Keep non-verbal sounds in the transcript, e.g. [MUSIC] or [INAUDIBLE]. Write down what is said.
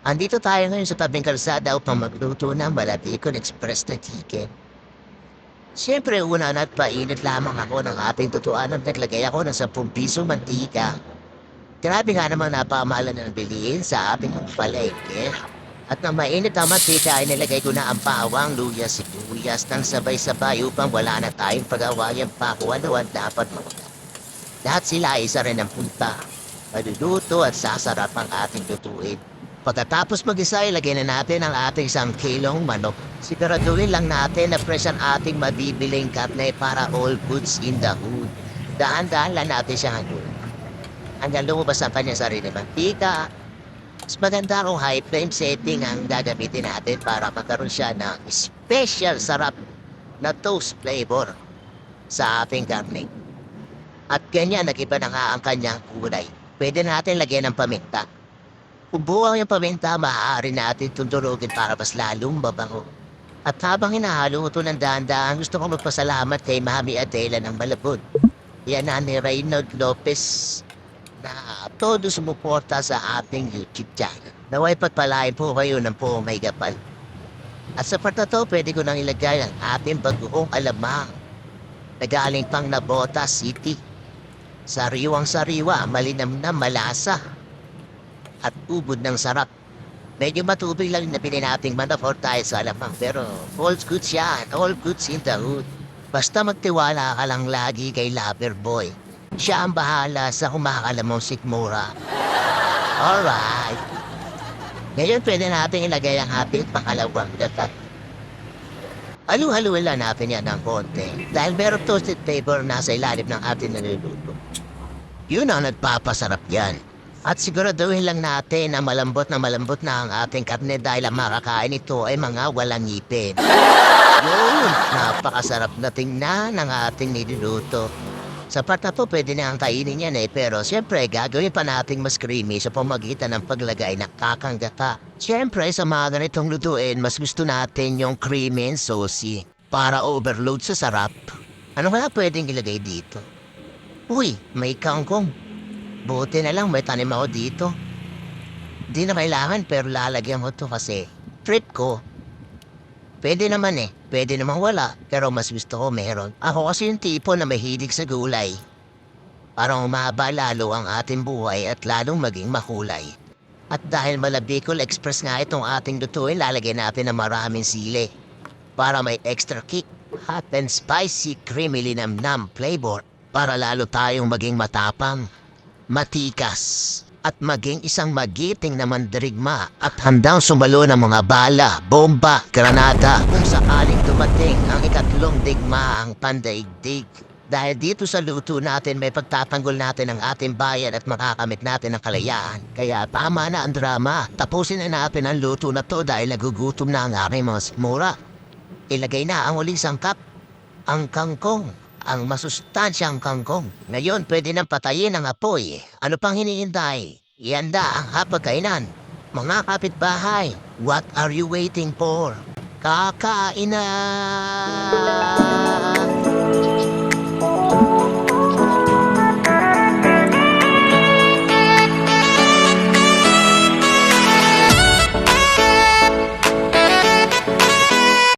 Andito tayo ngayon sa tabing kalsada upang magluto ng Balatikon Express na chicken. Siyempre, una na't painit lamang ako ng ating tutuan at naglagay ako ng 10 piso mantika. Grabe nga naman napamahalan ng bilihin sa ating palengke. At nang mainit ang mantika ay nilagay ko na ang bawang, luya, sibuyas ng sabay-sabay upang wala na tayong pag-awayan pa kung ano ang dapat muna. Lahat sila ay isa rin ang punta. Maluluto at sasarap ang ating lutuin. Pagkatapos mag-isa, ilagay na natin ang ating isang kilong manok. Siguraduhin lang natin na fresh ang ating mabibiling karne para all goods in the hood. Dahan-dahan lang natin siya ngayon. Hanggang lumabas ang kanyang sarili mantika. Mas maganda kung high flame setting ang gagamitin natin para magkaroon siya ng special sarap na toast flavor sa ating karne. At ganyan, nag-iba na nga ang kanyang kulay. Pwede natin lagyan ng paminta. Kung buwang yung paminta, maaari natin tundurugin para mas lalong mabango. At habang hinahalo ito ng dahan-dahan, gusto kong magpasalamat kay Mami Adela ng Malabon. Yan na ni Reynald Lopez na todo sumuporta sa ating YouTube channel. Naway pagpalain po kayo ng po may gapal. At sa part na to, pwede ko nang ilagay ang ating bagoong alamang na galing pang Nabota City. Sariwang sariwa, malinam na malasa. At ubod ng sarap. Medyo matubig lang na pili nating manafor tayo sa alamang pero all goods yan, all goods in the hood. Basta magtiwala ka lang lagi kay Lover Boy. Siya ang bahala sa kumakalamong sikmura. [LAUGHS] Alright. Ngayon pwede natin ilagay ang ating pangalawang datat. Halu-haluin lang natin yan ng konti dahil meron toasted flavor na sa ilalim ng ating niluluto. Yun ang nagpapasarap yan. At siguraduhin lang natin na malambot na malambot na ang ating karne dahil ang makakain ito ay mga walang ngipin. [LAUGHS] Yun, napakasarap na tingnan ng ating niluluto. Sa part na to, pwede na ang kainin yan eh. Pero siyempre, gagawin pa nating mas creamy sa pamagitan ng paglagay ng kakanggata. Siyempre, sa mga ganitong lutuin, mas gusto natin yung creamy and saucy. Para overload sa sarap. Ano kaya pwedeng ilagay dito? Uy, may kangkong. Buti na lang may tanim ako dito. Di na kailangan pero lalagyan ko to kasi trip ko. Pwede naman eh. Pwede naman wala. Pero mas gusto ko meron. Ako kasi yung tipo na mahilig sa gulay. Parang umaba lalo ang ating buhay at lalong maging makulay. At dahil malabikol express nga itong ating lutuin, lalagyan natin ng maraming sili. Para may extra kick, hot and spicy, creamy linamnam flavor. Para lalo tayong maging matapang, matikas, at maging isang magiting na mandirigma at handang sumalo ng mga bala, bomba, granada kung sakaling dumating ang ikatlong digma ang pandaigdig. Dahil dito sa luto natin may pagtatanggol natin ang ating bayan at makakamit natin ang kalayaan. Kaya tama na ang drama. Tapusin na natin ang luto na to dahil nagugutom na ang aking mga sikmura. Ilagay na ang uling sangkap, ang kangkong, ang masustansyang kangkong. Ngayon, pwede nang patayin ang apoy. Ano pang hinihintay? Ianda ang hapagkainan. Mga kapitbahay, what are you waiting for? Kakain na!